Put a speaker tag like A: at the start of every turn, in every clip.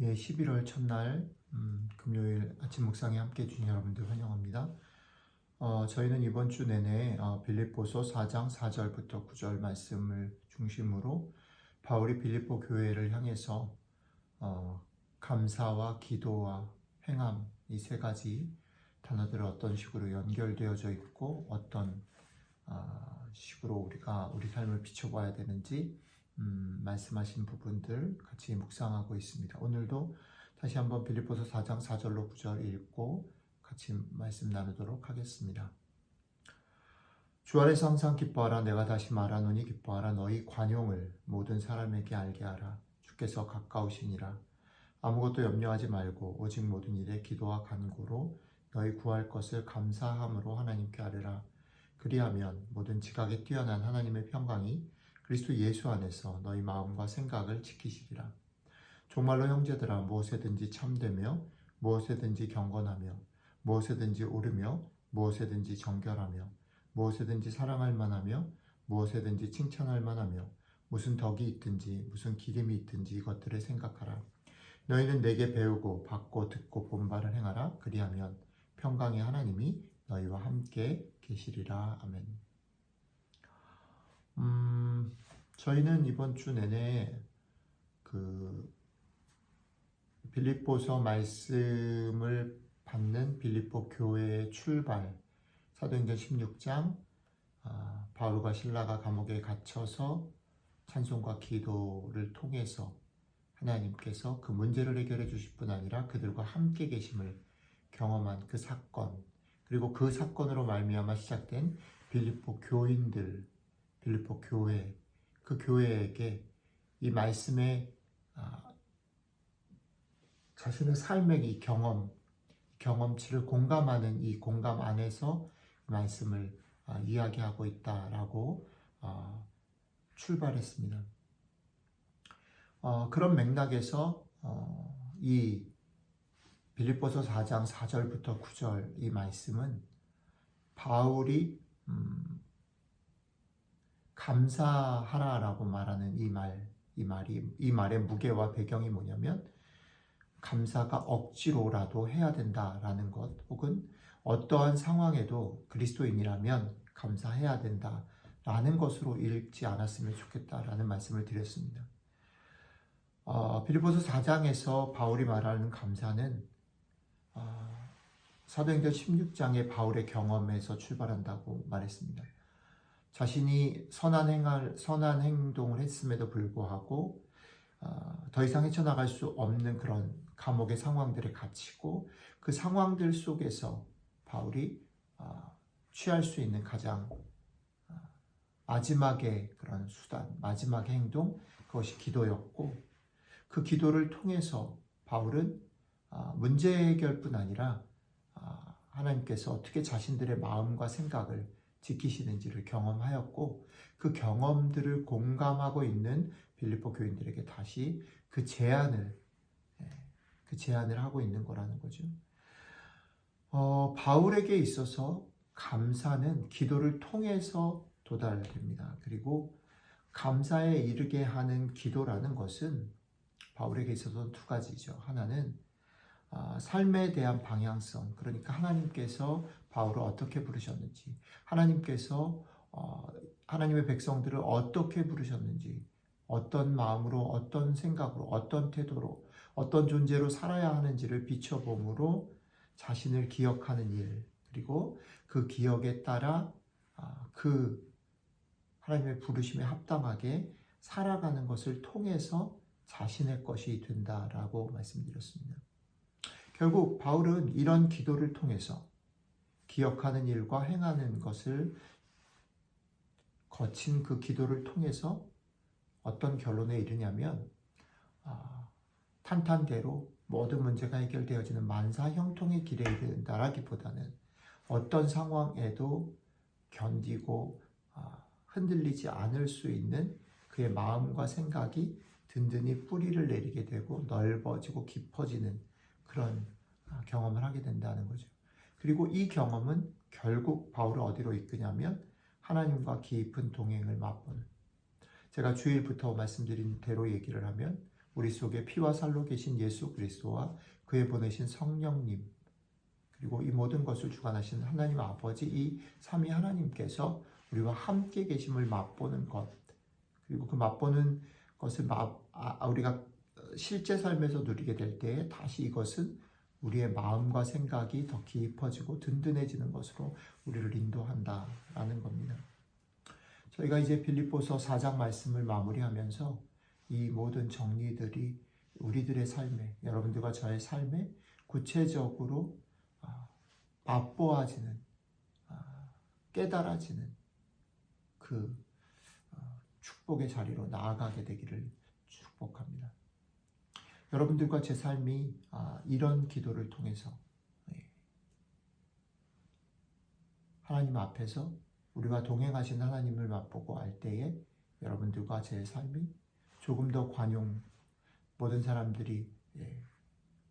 A: 예, 11월 첫날 음, 금요일 아침 묵상에 함께 해주신 여러분들 환영합니다. 어, 저희는 이번 주 내내 어, 빌립보서 4장 4절부터 9절 말씀을 중심으로 바울이 빌립보 교회를 향해서 어, 감사와 기도와 행함 이 세 가지 단어들을 어떤 식으로 연결되어져 있고 어떤 아, 식으로 우리가 우리 삶을 비춰봐야 되는지 음, 말씀하신 부분들 같이 묵상하고 있습니다. 오늘도 다시 한번 빌립보서 4장 4절로 9절 읽고 같이 말씀 나누도록 하겠습니다. 주 안에서 항상 기뻐하라. 내가 다시 말하노니 기뻐하라. 너희 관용을 모든 사람에게 알게 하라. 주께서 가까우시니라. 아무것도 염려하지 말고 오직 모든 일에 기도와 간구로 너희 구할 것을 감사함으로 하나님께 아뢰라. 그리하면 모든 지각에 뛰어난 하나님의 평강이 그리스도 예수 안에서 너희 마음과 생각을 지키시리라. 정말로 형제들아 무엇에든지 참되며 무엇에든지 경건하며 무엇에든지 오르며 무엇에든지 정결하며 무엇에든지 사랑할 만하며 무엇에든지 칭찬할 만하며 무슨 덕이 있든지 무슨 기림이 있든지 이것들을 생각하라. 너희는 내게 배우고 받고 듣고 본바를 행하라. 그리하면 평강의 하나님이 너희와 함께 계시리라. 아멘. 저희는 이번 주 내내 그 빌립보서 말씀을 받는 빌립보 교회의 출발 사도행전 16장 아, 바울과 신라가 감옥에 갇혀서 찬송과 기도를 통해서 하나님께서 그 문제를 해결해 주실 뿐 아니라 그들과 함께 계심을 경험한 그 사건 그리고 그 사건으로 말미암아 시작된 빌립보 교인들 빌립보 교회 그 교회에게 이 말씀의 아, 자신의 삶의 이 경험 경험치를 공감하는 이 공감 안에서 말씀을 아, 이야기하고 있다라고 아, 출발했습니다. 어, 그런 맥락에서 어, 이 빌립보서 4장 4절부터 9절 이 말씀은 바울이 음, 감사하라라고 말하는 이 말, 이 말이 이 말의 무게와 배경이 뭐냐면 감사가 억지로라도 해야 된다라는 것, 혹은 어떠한 상황에도 그리스도인이라면 감사해야 된다라는 것으로 읽지 않았으면 좋겠다라는 말씀을 드렸습니다. 어, 빌리보서 4장에서 바울이 말하는 감사는 어, 사도행전 16장의 바울의 경험에서 출발한다고 말했습니다. 자신이 선한 행할 선한 행동을 했음에도 불구하고 어, 더 이상 헤쳐나갈 수 없는 그런 감옥의 상황들에 갇히고 그 상황들 속에서 바울이 어, 취할 수 있는 가장 어, 마지막의 그런 수단, 마지막의 행동 그것이 기도였고 그 기도를 통해서 바울은 아, 문제 해결뿐 아니라 아, 하나님께서 어떻게 자신들의 마음과 생각을 지키시는지를 경험하였고 그 경험들을 공감하고 있는 빌립보 교인들에게 다시 그 제안을 예, 그 제안을 하고 있는 거라는 거죠. 어, 바울에게 있어서 감사는 기도를 통해서 도달됩니다. 그리고 감사에 이르게 하는 기도라는 것은 바울에게 있어서 두 가지죠. 하나는 아, 삶에 대한 방향성, 그러니까 하나님께서 바울을 어떻게 부르셨는지, 하나님께서 어, 하나님의 백성들을 어떻게 부르셨는지, 어떤 마음으로, 어떤 생각으로, 어떤 태도로, 어떤 존재로 살아야 하는지를 비춰봄으로 자신을 기억하는 일, 그리고 그 기억에 따라 아, 그 하나님의 부르심에 합당하게 살아가는 것을 통해서 자신의 것이 된다라고 말씀드렸습니다. 결국 바울은 이런 기도를 통해서 기억하는 일과 행하는 것을 거친 그 기도를 통해서 어떤 결론에 이르냐면 아, 탄탄대로 모든 문제가 해결되어지는 만사 형통의 길에 이른다라기보다는 어떤 상황에도 견디고 아, 흔들리지 않을 수 있는 그의 마음과 생각이 든든히 뿌리를 내리게 되고 넓어지고 깊어지는 그런 아, 경험을 하게 된다는 거죠. 그리고 이 경험은 결국 바울을 어디로 이끄냐면 하나님과 깊은 동행을 맛보는 제가 주일부터 말씀드린 대로 얘기를 하면 우리 속에 피와 살로 계신 예수 그리스도와 그의 보내신 성령님 그리고 이 모든 것을 주관하신 하나님 아버지 이 삼위 하나님께서 우리와 함께 계심을 맛보는 것 그리고 그 맛보는 것을 맛, 아, 우리가 실제 삶에서 누리게 될 때에 다시 이것은 우리의 마음과 생각이 더 깊어지고 든든해지는 것으로 우리를 인도한다라는 겁니다. 저희가 이제 빌립보서 4장 말씀을 마무리하면서 이 모든 정리들이 우리들의 삶에 여러분들과 저의 삶에 구체적으로 아, 맛보아지는 아, 깨달아지는 그 어, 축복의 자리로 나아가게 되기를 축복합니다. 여러분들과 제 삶이 아, 이런 기도를 통해서 예, 하나님 앞에서 우리와 동행하신 하나님을 맛보고 알 때에 여러분들과 제 삶이 조금 더 관용 모든 사람들이 예,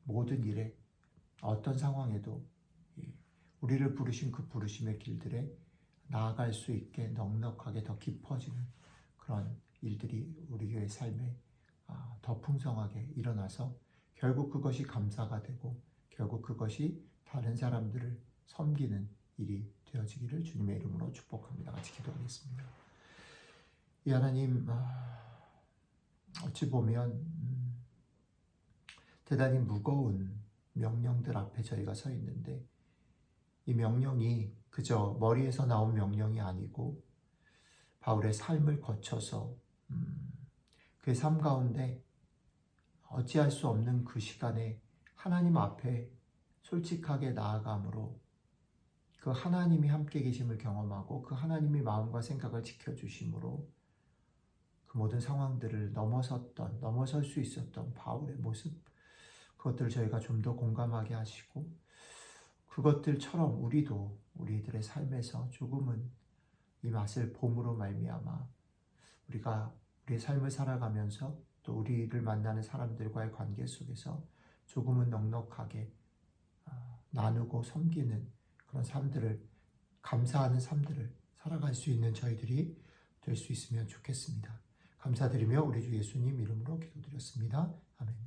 A: 모든 일에 어떤 상황에도 예, 우리를 부르신 그 부르심의 길들에 나아갈 수 있게 넉넉하게 더 깊어지는 그런 일들이 우리 교회 삶에 아, 더 풍성하게 일어나서 결국 그것이 감사가 되고 결국 그것이 다른 사람들을 섬기는 일이 되어지기를 주님의 이름으로 축복합니다. 같이 기도하겠습니다. 이 하나님 아, 어찌 보면 음, 대단히 무거운 명령들 앞에 저희가 서 있는데 이 명령이 그저 머리에서 나온 명령이 아니고 바울의 삶을 거쳐서 음, 그삶 가운데 어찌할 수 없는 그 시간에 하나님 앞에 솔직하게 나아감으로 그 하나님이 함께 계심을 경험하고 그 하나님의 마음과 생각을 지켜주심으로 그 모든 상황들을 넘어섰던 넘어설 수 있었던 바울의 모습 그것들을 저희가 좀 더 공감하게 하시고 그것들처럼 우리도 우리들의 삶에서 조금은 이 맛을 봄으로 말미암아 우리가 우리의 삶을 살아가면서 또 우리를 만나는 사람들과의 관계 속에서 조금은 넉넉하게 아, 나누고 섬기는 그런 삶들을 감사하는 삶들을 살아갈 수 있는 저희들이 될 수 있으면 좋겠습니다. 감사드리며 우리 주 예수님 이름으로 기도드렸습니다. 아멘.